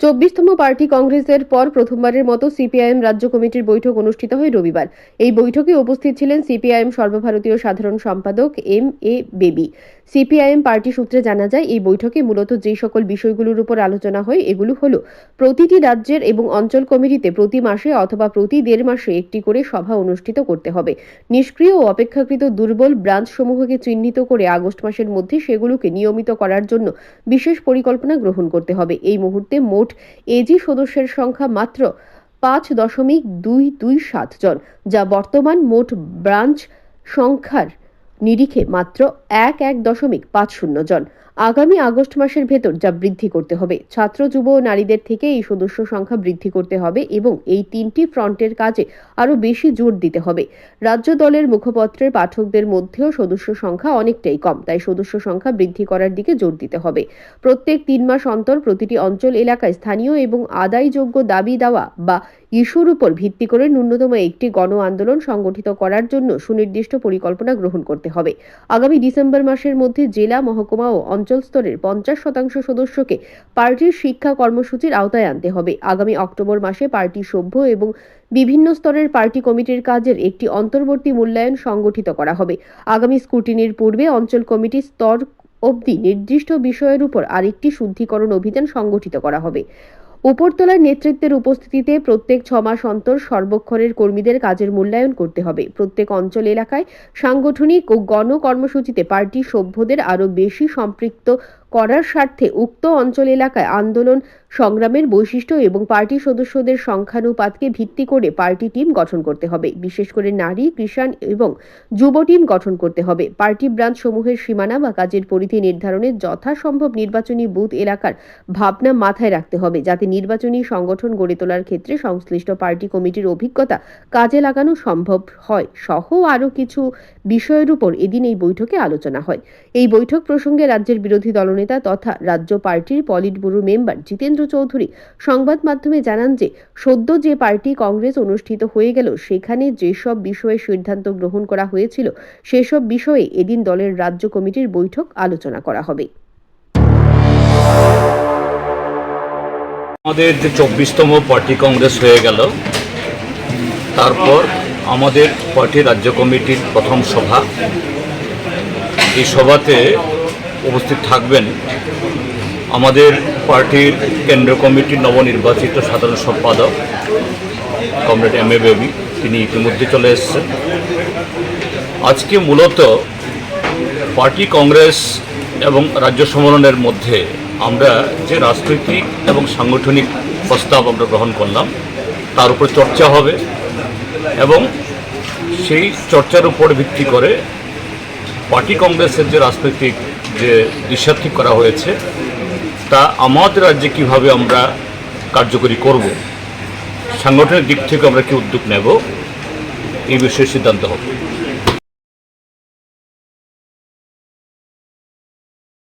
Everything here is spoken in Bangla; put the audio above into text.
চব্বিশতম পার্টি কংগ্রেসের পর প্রথমবারের মতো সিপিআইএম রাজ্য কমিটির বৈঠক অনুষ্ঠিত হয় রবিবার। এই বৈঠকে উপস্থিত ছিলেন সিপিআইএম সর্বভারতীয় সাধারণ সম্পাদক M A Baby. CPIM party সূত্রে জানা যায়, এই বৈঠকে মূলত যে সকল বিষয়গুলোর উপর আলোচনা হয়, এগুলো হলো প্রতিটি রাজ্যের এবং অঞ্চল কমিটিতে প্রতি মাসে অথবা প্রতি দেড় মাসে একটি করে সভা অনুষ্ঠিত করতে হবে। নিষ্ক্রিয় ও অপেক্ষাকৃত দুর্বল ব্রাঞ্চসমূহকে চিহ্নিত করে আগস্ট মাসের মধ্যে সেগুলোকে নিয়মিত করার জন্য বিশেষ পরিকল্পনা গ্রহণ করতে হবে। এই মুহূর্তে মোট এজি সদস্যের সংখ্যা মাত্র পাঁচ দশমিক দুই দুই সাত জন, যা বর্তমান মোট ব্রাঞ্চ সংখ্যার নিরিখে মাত্র এক এক দশমিক পাঁচ শূন্য জন। আগামী আগস্ট মাসের ভেতর যা বৃদ্ধি করতে হবে। ছাত্র, যুব ও নারীদের থেকে এই সদস্য সংখ্যা বৃদ্ধি করতে হবে এবং এই তিনটি ফ্রন্টের কাজে আরও বেশি জোর দিতে হবে। রাজ্য দলের মুখপত্রের পাঠকদের মধ্যেও সদস্য সংখ্যা অনেকটাই কম, তাই সদস্য সংখ্যা বৃদ্ধি করার দিকে জোর দিতে হবে। প্রত্যেক তিন মাস অন্তর প্রতিটি অঞ্চল, এলাকায় স্থানীয় এবং আদায়যোগ্য দাবি দেওয়া বা ইস্যুর উপর ভিত্তি করে ন্যূনতম একটি গণ আন্দোলন সংগঠিত করার জন্য সুনির্দিষ্ট পরিকল্পনা গ্রহণ করতে হবে। আগামী ডিসেম্বর মাসের মধ্যে জেলা মহকুমা ও অঞ্চল স্তরের পঞ্চাশ শতাংশ সদস্যকে পার্টির শিক্ষা কর্মসূচির আওতায় আনতে হবে। আগামী অক্টোবর মাসে পার্টি সভ্য এবং বিভিন্ন স্তরের পার্টি কমিটির কাজের একটি অন্তর্বর্তী মূল্যায়ন সংগঠিত করা হবে। আগামী স্কুটিনির পূর্বে অঞ্চল কমিটির স্তর অবধি নির্দিষ্ট বিষয়ের উপর আরেকটি শুদ্ধিকরণ অভিযান সংগঠিত করা হবে। উপরতলার নেতৃত্বের উপস্থিতিতে প্রত্যেক ছ মাস অন্তর সর্বক্ষণের কর্মীদের কাজের মূল্যায়ন করতে হবে। প্রত্যেক অঞ্চল এলাকায় সাংগঠনিক ও গণ কর্মসূচিতে পার্টি সভ্যদের আরও বেশি সম্পৃক্ত করার স্বার্থে উক্ত অঞ্চল এলাকায় আন্দোলন, সংগ্রামের বৈশিষ্ট্য এবং পার্টি সদস্যদের সংখ্যানুপাতকে ভিত্তি করে পার্টি টিম গঠন করতে হবে। বিশেষ করে নারী, কৃষাণ এবং যুব টিম গঠন করতে হবে। পার্টি ব্রাঞ্চ সমূহের সীমানা বা কাজের পরিধি নির্ধারণে যথাসম্ভব নির্বাচনী বুথ এলাকার ভাবনা মাথায় রাখতে হবে, যাতে নির্বাচনী সংগঠন গড়ে তোলার ক্ষেত্রে সংশ্লিষ্ট পার্টি কমিটির অভিজ্ঞতা কাজে লাগানো সম্ভব হয়। সহ আরও কিছু বিষয়ের উপর এদিন এই বৈঠকে আলোচনা হয়। এই বৈঠক প্রসঙ্গে রাজ্যের বিরোধী দলনেতা তথা রাজ্য পার্টির polit bureau member Jitendra Chowdhury সংবাদ মাধ্যমে জানান যে, সদ্য যে পার্টি কংগ্রেস অনুষ্ঠিত হয়ে গেল, সেখানে যেসব বিষয়ে সিদ্ধান্ত গ্রহণ করা হয়েছিল, সেসব বিষয়ে এদিন দলের রাজ্য কমিটির বৈঠক আলোচনা করা হবে। আমাদের যে চব্বিশতম পার্টি কংগ্রেস হয়ে গেল, তারপর আমাদের পার্টি রাজ্য কমিটির প্রথম সভা। এই সভাতে উপস্থিত থাকবেন। আমাদের পার্টির কেন্দ্র কমিটির নবনির্বাচিত সাধারণ সম্পাদক কমরেড এম এ বেবি, তিনি ইতিমধ্যে চলে এসছেন। আজকে মূলত পার্টি কংগ্রেস এবং রাজ্য সম্মেলনের মধ্যে আমরা যে রাজনৈতিক এবং সাংগঠনিক প্রস্তাব আমরা গ্রহণ করলাম, তার উপর চর্চা হবে এবং সেই চর্চার উপর ভিত্তি করে পার্টি কংগ্রেসের যে রাজনৈতিক যে ঠিক করা হয়েছে, তা আমাদের রাজ্যে কীভাবে আমরা কার্যকরী করব, সাংগঠনিক দিক থেকে আমরা কি উদ্যোগ নেব, এই বিষয়ে সিদ্ধান্ত হবে।